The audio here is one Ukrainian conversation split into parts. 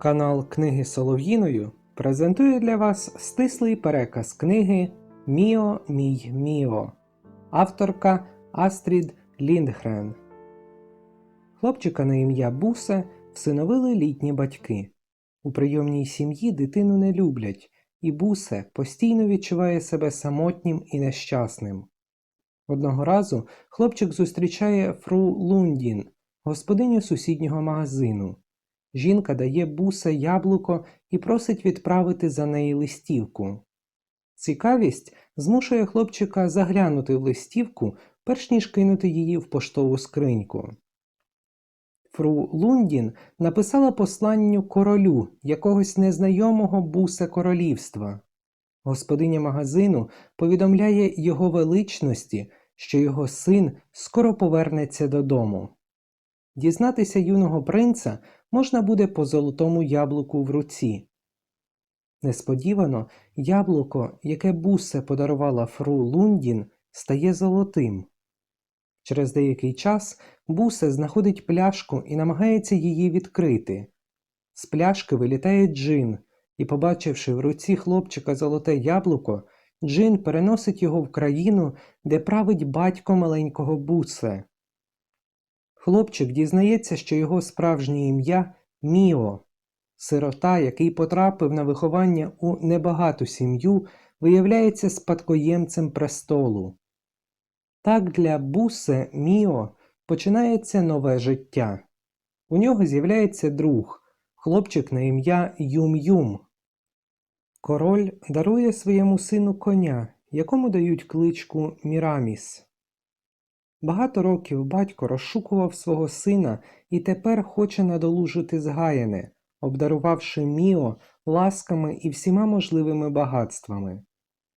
Канал Книги Солов'їною презентує для вас стислий переказ книги Міо мій Міо, авторка Астрід Ліндгрен. Хлопчика на ім'я Бусе всиновили літні батьки. У прийомній сім'ї дитину не люблять, і Бусе постійно відчуває себе самотнім і нещасним. Одного разу хлопчик зустрічає фру Лундін, господиню сусіднього магазину. Жінка дає бусе яблуко і просить відправити за неї листівку. Цікавість змушує хлопчика заглянути в листівку, перш ніж кинути її в поштову скриньку. Фру Лундін написала посланню королю якогось незнайомого бусе королівства. Господиня магазину повідомляє його величності, що його син скоро повернеться додому. Дізнатися юного принца можна буде по золотому яблуку в руці. Несподівано яблуко, яке бусе подарувала фру Лундін, стає золотим. Через деякий час бусе знаходить пляшку і намагається її відкрити. З пляшки вилітає джин, і, побачивши в руці хлопчика золоте яблуко, джин переносить його в країну, де править батько маленького бусе. Хлопчик дізнається, що його справжнє ім'я Міо. Сирота, який потрапив на виховання у небагату сім'ю, виявляється спадкоємцем престолу. Так для Бусе Міо починається нове життя. У нього з'являється друг, хлопчик на ім'я Юм-Юм. Король дарує своєму сину коня, якому дають кличку Міраміс. Багато років батько розшукував свого сина і тепер хоче надолужити згаяне, обдарувавши Міо ласками і всіма можливими багатствами.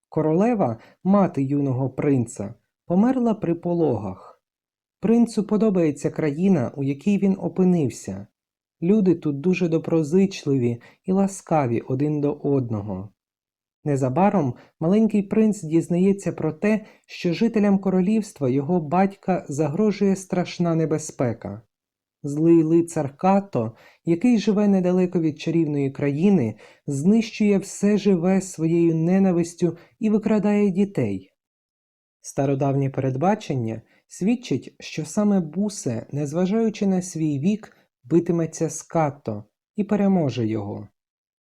Королева, мати юного принца, померла при пологах. Принцу подобається країна, у якій він опинився. Люди тут дуже доброзичливі і ласкаві один до одного. Незабаром маленький принц дізнається про те, що жителям королівства його батька загрожує страшна небезпека. Злий лицар Като, який живе недалеко від чарівної країни, знищує все живе своєю ненавистю і викрадає дітей. Стародавнє передбачення свідчить, що саме бусе, незважаючи на свій вік, битиметься з Като і переможе його.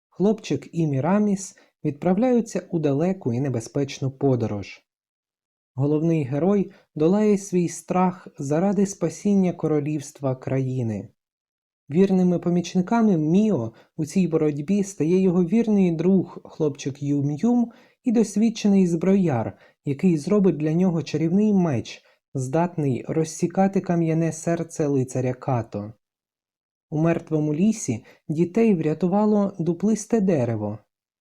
Хлопчик і Міраміс відправляються у далеку і небезпечну подорож. Головний герой долає свій страх заради спасіння королівства країни. Вірними помічниками Міо у цій боротьбі стає його вірний друг, хлопчик Юм-Юм і досвідчений зброяр, який зробить для нього чарівний меч, здатний розсікати кам'яне серце лицаря Като. У мертвому лісі дітей врятувало дуплисте дерево,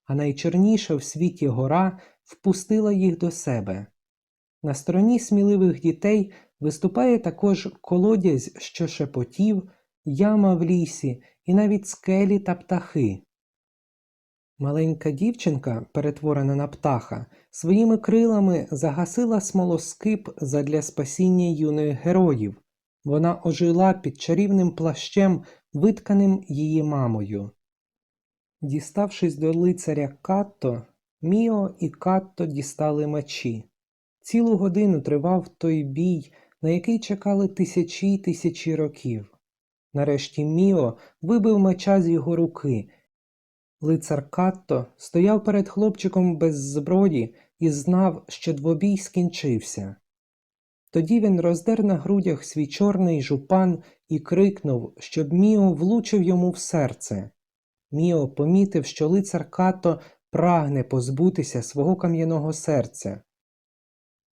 а найчорніша в світі гора впустила їх до себе. На стороні сміливих дітей виступає також колодязь, що шепотів, яма в лісі і навіть скелі та птахи. Маленька дівчинка, перетворена на птаха, своїми крилами загасила смолоскип задля спасіння юних героїв. Вона ожила під чарівним плащем, витканим її мамою. Діставшись до лицаря Катто, Міо і Катто дістали мечі. Цілу годину тривав той бій, на який чекали тисячі й тисячі років. Нарешті Міо вибив меча з його руки. Лицар Катто стояв перед хлопчиком без зброї і знав, що двобій скінчився. Тоді він роздер на грудях свій чорний жупан і крикнув, щоб Міо влучив йому в серце. Міо помітив, що лицар Като прагне позбутися свого кам'яного серця.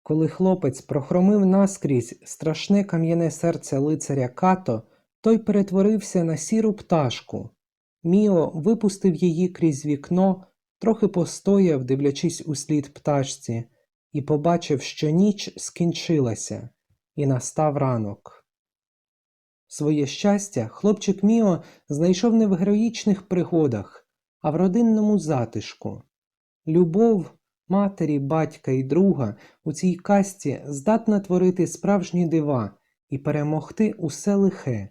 Коли хлопець прохромив наскрізь страшне кам'яне серце лицаря Като, той перетворився на сіру пташку. Міо випустив її крізь вікно, трохи постояв, дивлячись у слід пташці, і побачив, що ніч скінчилася, і настав ранок. Своє щастя, хлопчик Міо знайшов не в героїчних пригодах, а в родинному затишку. Любов матері, батька і друга у цій касті здатна творити справжні дива і перемогти усе лихе.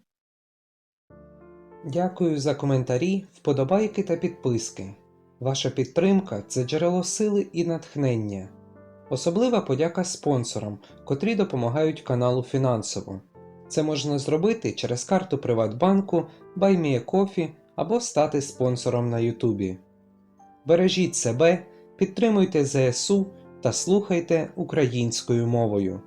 Дякую за коментарі, вподобайки та підписки. Ваша підтримка це джерело сили і натхнення. Особлива подяка спонсорам, котрі допомагають каналу фінансово. Це можна зробити через карту Приватбанку, BuyMeACoffee або стати спонсором на Ютубі. Бережіть себе, підтримуйте ЗСУ та слухайте українською мовою.